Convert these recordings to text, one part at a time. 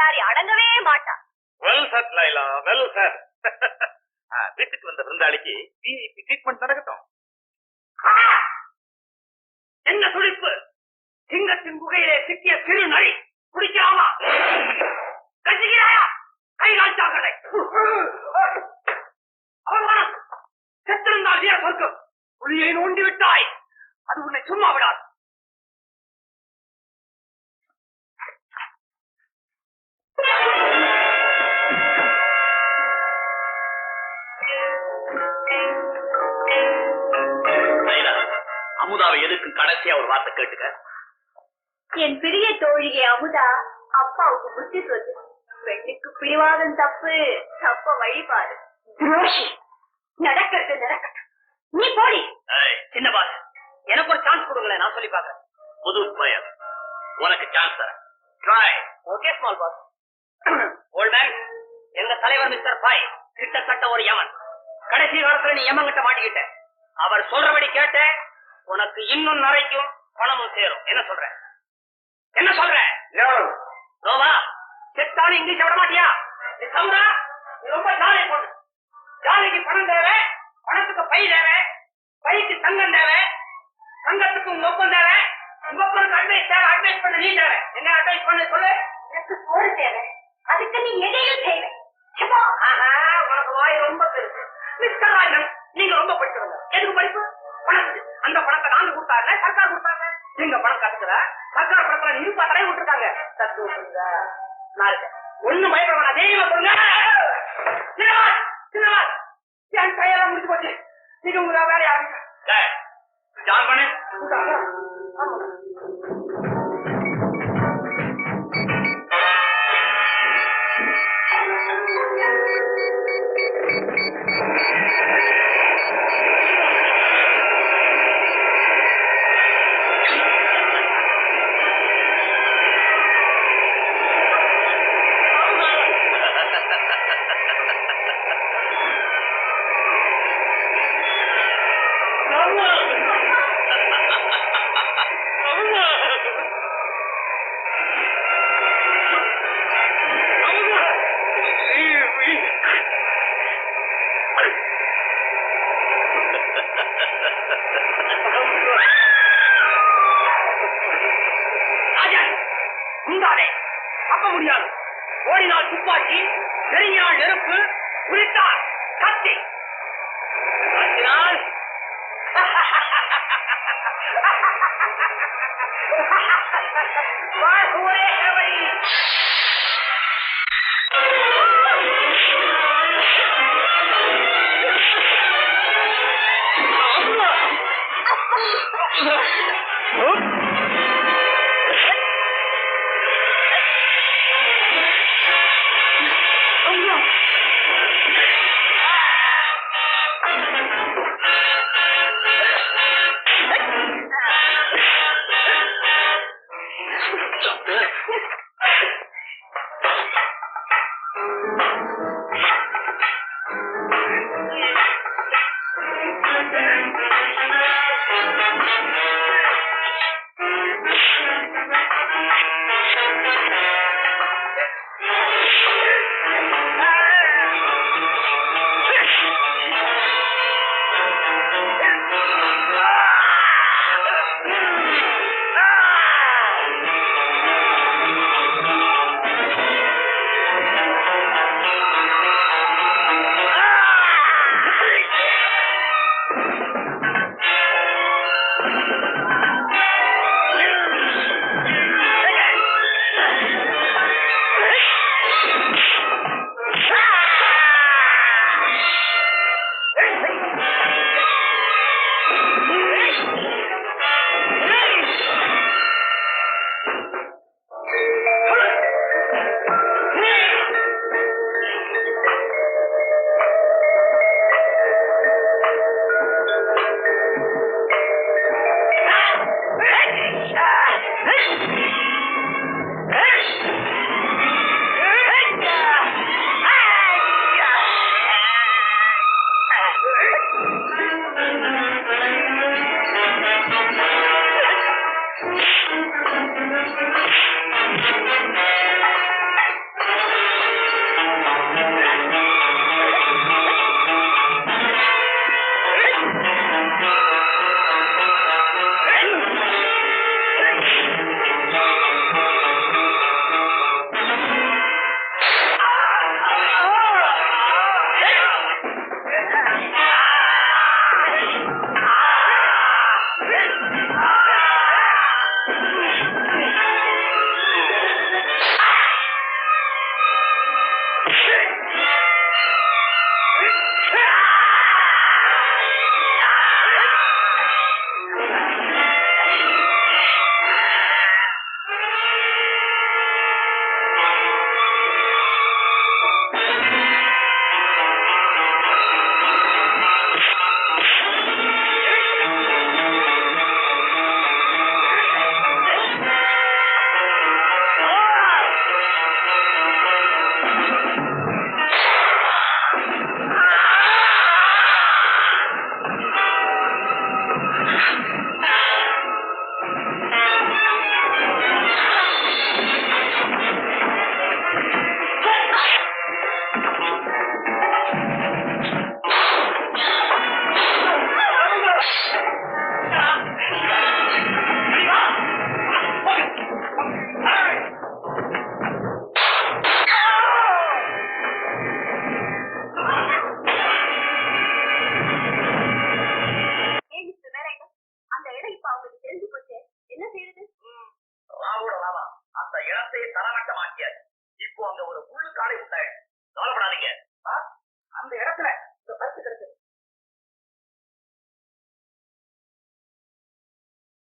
பண்டாரி அடங்கவே மாட்டான் well sir Laila well sir வீட்டுக்கு வந்த விருந்தாளிக்கு விஐபி ட்ரீட்மெண்ட் நடக்கட்டும். என்ன துடிப்பு? சிங்கத்தின் குகையிலே சிக்கிய சிறு நரி குடிக்கலாமா கஞ்சுகிறாயா கை காய்ச்சாங்களே அவமானம் செத்திருந்தால் வீர சொர்க்கம். புலியை நோண்டி விட்டாய். அது உன்னை சும்மா விடாது. அமுதாவை எதுக்கு கடைசியா ஒரு வார்த்தை கேட்டுக்க? என் பிரிய தோழிகை அமுதா அப்பாவுக்கு புத்தி சொல்லு பெண்ணுக்கு பிடிவாதம் தப்பு தப்ப வழிபாடு. துரோஷி நடக்கிறது நடக்கட்டும். நீ போடி. சின்ன பாஸ். எனக்கு ஒரு சான்ஸ் கொடுங்களேன் நான் சொல்லி பாக்குறேன் புது பையன் உனக்கு சான்ஸ் தரேன். Try okay small boss old man எங்க தலைவர் மிஸ்டர் பாய் கிட்டத்தட்ட ஒரு யமன். கடைசி காலத்துல நீ யமன் கிட்ட மாட்டிக்கிட்ட. அவர் சொல்றபடி கேட்ட உனக்கு இன்னும் நிறைக்கும் பணமும் சேரும். என்ன சொல்ற? என்ன சொல்ற? ரோவா செத்தாலும் இங்கிலீஷ் விட மாட்டியா? நீ சவுரா நீ ரொம்ப ஜாலி பொண்ணு. ஜாலிக்கு பணம் தேவை பணத்துக்கு பை தேவை பைக்கு தங்கம் தேவை தங்கத்துக்கு உங்க ஒப்பம் தேவை உங்க ஒப்பனுக்கு அட்வைஸ் தேவை அட்வைஸ் பண்ண நீ தேவை. என்ன அட்வைஸ் பண்ண சொல்லு. எனக்கு போர் தேவை. அதுக்கு நீ எதையும் நீங்க பணம் கட்டுக்கல சர்க்கார் படத்துல நீ தடை விட்டுருக்காங்க. தத்து விட்டுருங்க ஒண்ணு பயப்பட வேணாம். தைரியமா சொல்லுங்க குந்தாடே அப்ப முடியாது. ஓடினால் துப்பாக்கி நெருங்கினால் நெருப்பு குறித்தால் கத்தி. Yeah.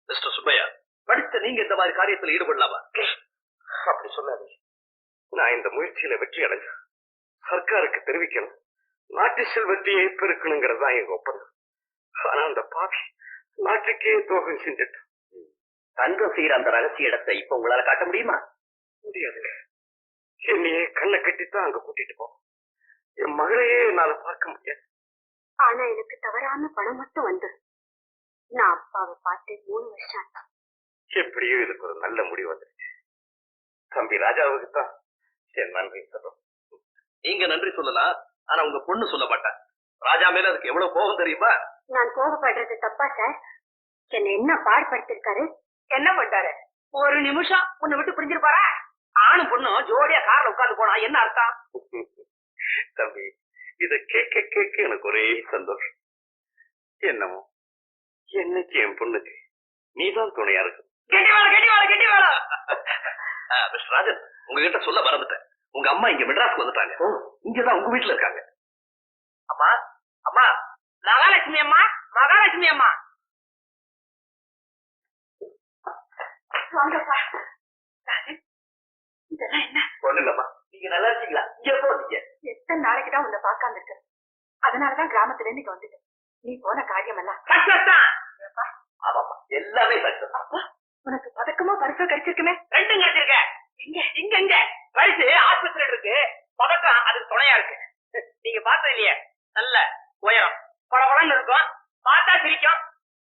மிஸ்டர் சுப்பையா படித்த நீங்க இந்த மாதிரி காரியத்தில் ஈடுபடலாமா? அப்படி சொல்லாதீங்க நான் இந்த முயற்சியில வெற்றி அடைஞ்சேன் சர்க்காருக்கு தெரிவிக்கணும். நாட்டு செல்வத்தையே பெருக்கணுங்கிறது தான் எங்க ஒப்பந்தம். ஆனா அந்த பாவி நாட்டுக்கே துரோகம் செஞ்சுட்டான் தங்கம் செய்யற அந்த ரகசிய இடத்தை இப்ப உங்களால காட்ட முடியுமா? முடியாதுங்க என்னையே கண்ணை கட்டித்தான் அங்க கூட்டிட்டு போ. என் மகளையே என்னால பார்க்க முடியாது. ஆனா எனக்கு தவறான பணம் மட்டும் வந்து. நான் அப்பாவை பார்த்து மூணு வருஷம் ஆச்சு. எப்படியோ இதுக்கு ஒரு நல்ல முடிவு வந்துருச்சு. தம்பி ராஜாவுக்கு தான் என் நன்றி சொல்றோம் நீங்க நன்றி சொல்லலாம் ஆனா உங்க பொண்ணு சொல்ல மாட்டா. ராஜா மேல அதுக்கு எவ்வளவு கோபம் தெரியுமா? நான் கோபப்படுறது தப்பா சார்? என்ன என்ன பாடுபடுத்திருக்காரு? என்ன பண்ணிட்டாரு ஒரு நிமிஷம் உன்னை விட்டு பிரிஞ்சிருப்பாரா ஆணும் பொண்ணும் ஜோடியா கார்ல உட்கார்ந்து போனா என்ன அர்த்தம்? தம்பி இத கேட்க கேட்க எனக்கு ஒரே சந்தோஷம். என்னமோ? என்னைக்கு என் பொண்ணுக்கு? நீதான் துணையா இருக்கு? மிஸ்டர் ராஜன் உங்ககிட்ட சொல்ல மறந்துட்டேன். உங்க அம்மா இங்க மெட்ராஸ்க்கு வந்துட்டாங்க. இங்கதான் உங்க வீட்டுல இருக்காங்க. அம்மா அம்மா மகாலட்சுமி அம்மா மகாலட்சுமி அம்மா. இதெல்லாம் என்ன? ஒண்ணு இல்லம்மா நீங்க நல்லா இருக்கீங்களா? இங்க எப்போ வந்தீங்க? எத்தனை நாளைக்கு தான் உன்னை பார்க்காம இருக்கு? அதனாலதான் கிராமத்துல இருந்து இங்க வந்துட்டேன். நீ போன காரியம் எல்லாம் சக்சஸ் தான் ஆமாமா எல்லாமே சக்சஸ் அப்பா உனக்கு பதக்கமா பரிசா கிடைச்சிருக்குமே? ரெண்டும் கிடைச்சிருக்க. இங்க இங்க இங்க. பரிசு ஆஸ்பத்திரி இருக்கு. பதக்கம் அதுக்கு துணையா இருக்கு. நீங்க பார்த்தது இல்லையே? நல்ல உயரம். பளபளன்னு இருக்கும். பார்த்தா சிரிக்கும்.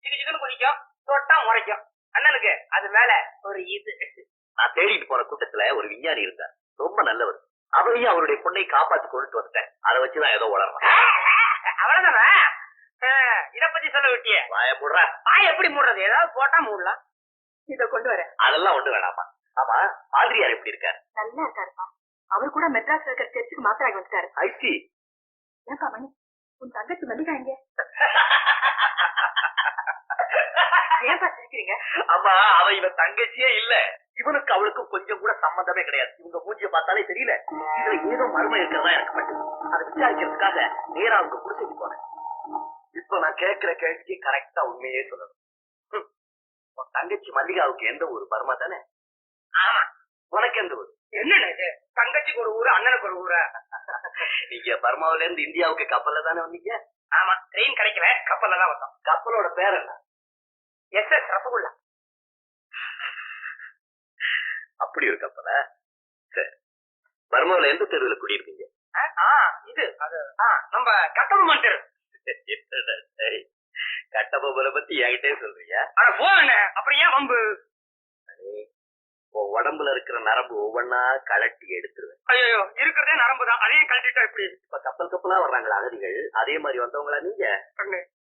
சிக்கு சிக்குன்னு குதிக்கும். தொட்டா முறைக்கும். அண்ணனுக்கு அது மேல ஒரு இது. நான் தேடிட்டு போன கூட்டத்துல ஒரு விஞ்ஞானி இருந்தார். ரொம்ப நல்லவர். அவரையும் அவருடைய பொண்ணை காப்பாத்தி கொண்டுட்டு வந்துட்டேன். அதை வச்சுதான் ஏதோ வளர்றேன் அவ்வளவுதானே? இத பத்தி சொல்ல விட்டியே? வாய போடுற வாய் எப்படி மூடுறது? ஏதாவது போட்டா மூடலாம். இத கொண்டு வரேன். அதெல்லாம் ஒண்ணு வேணாமா? ஆமா பாதிரியார் எப்படி இருக்காரு? நல்லா இருக்காருப்பா. அவர் கூட மெட்ராஸ்ல இருக்கிற சர்ச்சுக்கு மாத்திராகி வந்துட்டாரு ஐசி ஏன்பா மணி? உன் தங்கச்சி மல்லிகா எங்க? ஏன்பா சிரிக்கிறீங்க? ஆமா அவ இவன் தங்கச்சியே இல்ல. இவனுக்கு அவளுக்கும் கொஞ்சம் கூட சம்பந்தமே கிடையாது. இவங்க மூஞ்சிய பார்த்தாலே தெரியல. இதுல ஏதோ மர்மம் இருக்கிறதா எனக்கு மட்டும். அதை விசாரிக்கிறதுக்காக நேரா அவங்க குடிசைக்கு போனேன் இப்ப நான் கேட்கிற கேள்விக்கு கரெக்டா உண்மையே சொல்லணும். தங்கச்சி மல்லிகாவுக்கு எந்த ஊர்? பர்மா தானே? உனக்கு எந்த ஊர்? இது? தங்கச்சிக்கு ஒரு ஊரு அண்ணனுக்கு ஒரு ஊரா? நீங்க பர்மாவில இருந்து இந்தியாவுக்கு கப்பல்ல தானே வந்தீங்க? ஆமா. ட்ரெயின் கிடைக்கல. கப்பல்ல தான் வந்தோம். கப்பலோட பேர் என்ன? S S Rasagulla. அப்படி ஒரு கப்பல? சரி. பர்மாவில எந்த தெருவில் குடியிருக்கீங்க? இது அது நம்ம கட்டபொம்மன் தெரு. சரி. கட்டபொம்மனை பத்தி என்கிட்டே சொல்றியா? அட போண்ணே அப்புறம் ஏன் வம்பு? உன் உடம்புல இருக்கிற நரம்பு ஒவ்வொன்னா கலட்டி எடுத்துருவேன். ஐயோ இருக்கிறதே நரம்பு தான் அதையும் கழட்டிட்டா இப்படி இப்ப கப்பல் கப்பலா வர்றாங்களா அகதிகள். அதே மாதிரி வந்தவங்களா நீங்க?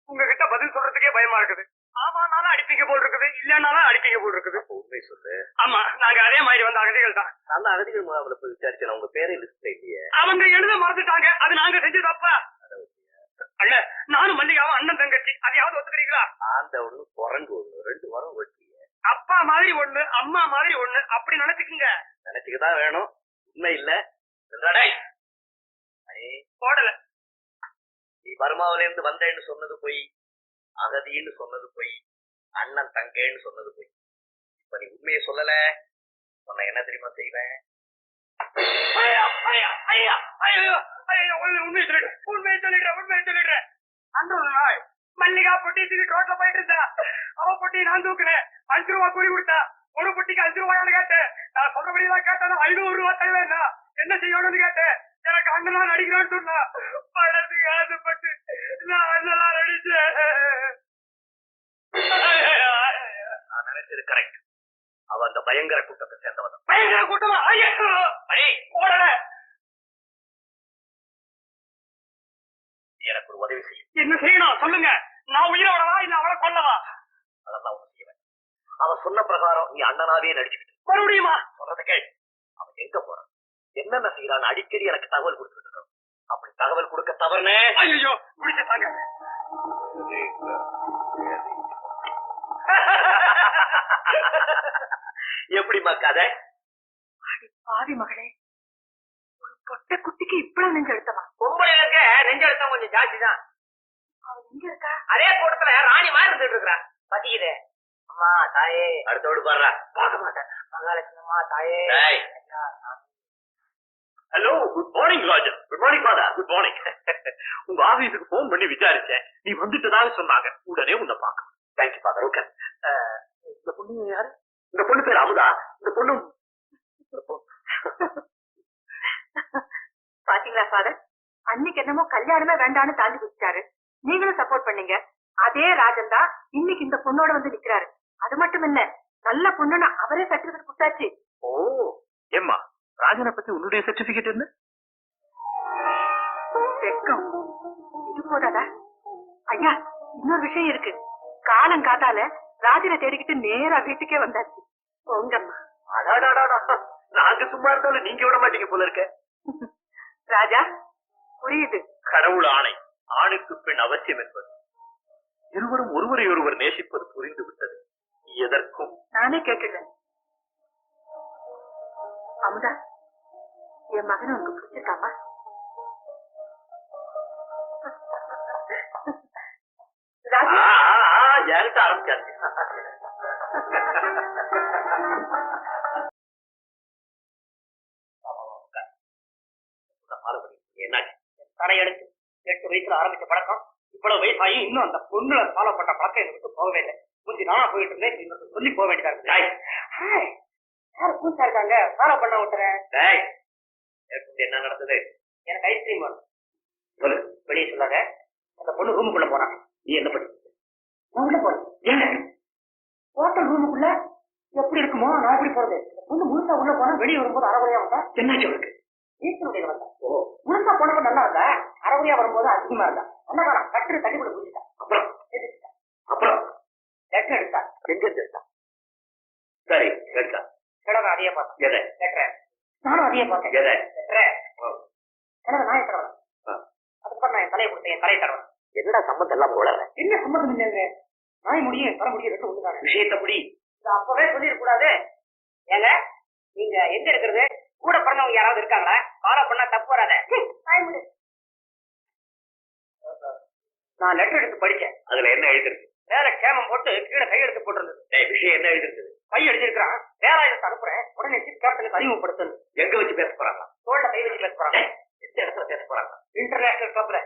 உங்ககிட்ட பதில் சொல்றதுக்கே பயமா இருக்குது. ஆமானாலும் அடிப்பீங்க போல் இருக்குது. இல்லன்னாலும் அடிப்பீங்க போல் இருக்குது. உண்மை சொல்லு. ஆமா நாங்க அதே மாதிரி வந்த அகதிகள் தான். நல்ல அகதிகள் முகாமில் போய் விசாரிச்சேன் உங்க பேரே லிஸ்ட்ல இல்லையே. அவங்க எழுத மறந்துட்டாங்க. அது நாங்க செஞ்சு தப்பா அண்ண நானும் மல்லிகாவும் அண்ணன் தங்கச்சி அதையாவது ஒத்துக்கிறீங்களா ஆந்த ஒண்ணு குரங்கு ஒண்ணு ரெண்டு வரம் வெட்டிய. அப்பா மாதிரி ஒண்ணு அம்மா மாதிரி ஒண்ணு அப்படி நினைச்சுக்குங்க. நினைச்சுக்கதான் வேணும். உண்மை இல்ல. போடல. நீ பர்மாவில இருந்து வந்தேன்னு சொன்னது போய் அகதின்னு சொன்னது போய் அண்ணன் தங்கேன்னு சொன்னது போய். இப்ப நீ உண்மையை சொல்லல. உன்னை என்ன தெரியுமா செய்வேன் ஐயா, ஐயா, ஐயா, ஐயோ, ஐயோ, உண்மை- உண்மையை சொல்லிடுறேன், உண்மையை சொல்லிடுறேன். அன்று ஒரு நாள் மல்லிகா பொட்டி தூக்கி ரோட்ல போயிட்டு இருந்தா. அவ பொட்டி நான் தூக்குனேன். அஞ்சு ரூபா கூலி கொடுத்தா. ஒரு பொட்டிக்கு அஞ்சு ரூபாயான்னு கேட்டேன். நான் சொல்றபடி தான் கேட்டேன். ஐநூறு ரூபா என்ன செய்யணும்னு கேட்டேன். எனக்கு அண்ணன் நடிக்கிறான்னு சொன்னா. அந்த பயங்கர கூட்டத்தை சேர்ந்தவன். பயங்கர கூட்டமா? எனக்கு ஒரு உதவி செய்யும் என்ன செய்யணும்? சொல்லுங்க. நான் உயிரோடவா? இல்ல அவளை கொல்லவா? அதெல்லாம் ஒண்ணு செய்வேன் அவ சொன்ன பிரகாரம் நீ அண்ணனாவே நடிச்சுக்கிட்டு மறுபடியுமா? சொல்றத கேள். அவன் எங்க போறான் என்னென்ன செய்யறான் அடிக்கடி எனக்கு தகவல் கொடுத்துட்டு. அப்படி தகவல் கொடுக்க தவறுனே. ஐயோ முடிச்சுட்டாங்க எப்படிமா கதை? பாவி மகளே ஒரு பொட்ட குட்டிக்கு இவ்வளவு நெஞ்சு எழுத்தமா பொம்பளைகளுக்கு நெஞ்செழுத்தம் கொஞ்சம் ஜாஸ்தி தான் அவ எங்க இருக்கா? அதே கூட்டத்துல ராணி மாதிரி இருந்துட்டு இருக்கிறா. பசிக்குது. அம்மா தாயே. அடுத்த வீடு பாடுறா பார்க்க மாட்டேன். மகாலட்சுமி தாயே. Hello good morning Rajan good morning father good morning உங்க ஆபீஸுக்கு போன் பண்ணி விசாரிச்சேன். நீ வந்துட்டதாக சொன்னாங்க. உடனே உன்னை பார்க்க தேங்க்யூ ஃபாதர் ஓகே இந்த பொண்ணு யாரு? இந்த பொண்ணு பேர் அமுதா. இந்த பொண்ணு பாத்தீங்களா ஃபாதர் அன்னைக்கு என்னமோ கல்யாணமே வேண்டான்னு தாண்டி குதிச்சாரு நீங்களும் சப்போர்ட் பண்ணீங்க. அதே ராஜன் தான் இன்னைக்கு இந்த பொண்ணோட வந்து நிக்கிறாரு. அது மட்டும் இல்ல நல்ல பொண்ணுன்னு அவரே சர்டிபிகேட் கொடுத்தாச்சு. ஓ ஏம்மா ராஜனை பத்தி உன்னுடைய சர்டிபிகேட் என்ன? வெக்கம். இது போதாதா? ஐயா இன்னொரு விஷயம் இருக்கு. காலம் காத்தால ராஜனை தேடிக்கிட்டு நேரா வீட்டுக்கே வந்தாச்சு. அடாடாடாடா. நாங்க சும்மா இருந்தாலும் நீங்க விட மாட்டீங்க போல இருக்க. ராஜா புரியுது. கடவுள் ஆணை ஆணுக்கு பெண் அவசியம் என்பது. இருவரும் ஒருவரை ஒருவர் நேசிப்பது புரிந்து விட்டது. எதற்கும்? நானே கேட்டுடுறேன் அமுதா என் மகனை உனக்கு பிடிச்சிருக்காமா? ராஜா ஆரம்பிச்சாச்சு தலையெடுத்து எட்டு வயசுல ஆரம்பிச்ச பழக்கம் இவ்வளவு வயசாகி இன்னும் அந்த பொண்ணுல ஃபாலோ பழக்கம் எனக்கு விட்டு போகவே இல்லை. முந்தி நானா போயிட்டு இருந்தேன் இன்னும் சொல்லி போக வேண்டியதா இருக்கு. யார் புதுசா இருக்காங்க? ஃபாலோ பண்ண விட்டுறேன் என்ன நடந்தது? எனக்கு ஐஸ்கிரீம் வேணும். சொல்லு. வெளியே சொல்லாத. அந்த பொண்ணு ரூமுக்குள்ள போறான் நீ என்ன பண்ணி? உள்ள போறேன் ஏன் ஹோட்டல் ரூமுக்குள்ள எப்படி இருக்குமோ நான் எப்படி போறது? பொண்ணு முழுசா உள்ள போனா வெளியே வரும்போது அறகுறையா வந்தா? என்னாச்சு அவனுக்கு வீட்டுடைய வந்தா. ஓ. முழுசா போனப்ப நல்லா இருந்தா அறகுறையா வரும்போது அதிகமா இருந்தா என்ன காலம் கட்டு தண்ணி கூட பூச்சிட்டா அப்புறம்? அப்புறம்? லெட்டர் எடுத்தா. எங்க இருந்தா சரி எடுத்தா. கிழமை அதையே பார்த்தேன் எதை? லெட்டர் நானும் அதையே பார்த்தேன். எதை? லெட்டர் நாயை தடவை ஆ. அதுக்கப்புறம் நான் என் தலையை கொடுத்தேன் என் தலையை தடவை என்னடா சம்பந்தம் எல்லாம் போல என்ன சம்மந்தம் இல்லைங்க? நாய் முடியும் தர முடியும் ரெண்டு ஒண்ணுதானே விஷயத்தை முடி. இது அப்பவே சொல்லிடக் கூடாது ஏங்க நீங்க எங்க இருக்கிறது? கூட பிறந்தவங்க யாராவது இருக்காங்களா? ஃபாலோ பண்ணா தப்பு வராத. நான் லெட்டர் எடுத்து படிச்சேன். அதுல என்ன எழுதிருக்கு? மேல கேமம் போட்டு கீழே கையெழுத்து போட்டிருந்தது. விஷயம் என்ன எழுதிருக்கு? கை எழுதிருக்கிறான் வேலாயுதத்தை அனுப்புறேன் உடனே சீஃப் கேப்டனுக்கு அறிமுகப்படுத்தணும். எங்க வச்சு பேச போறாங்க? தோல்ல கை வச்சு பேச போறாங்க. எந்த இடத்துல பேச போறாங்க? இன்டர்நேஷனல் கிளப்ல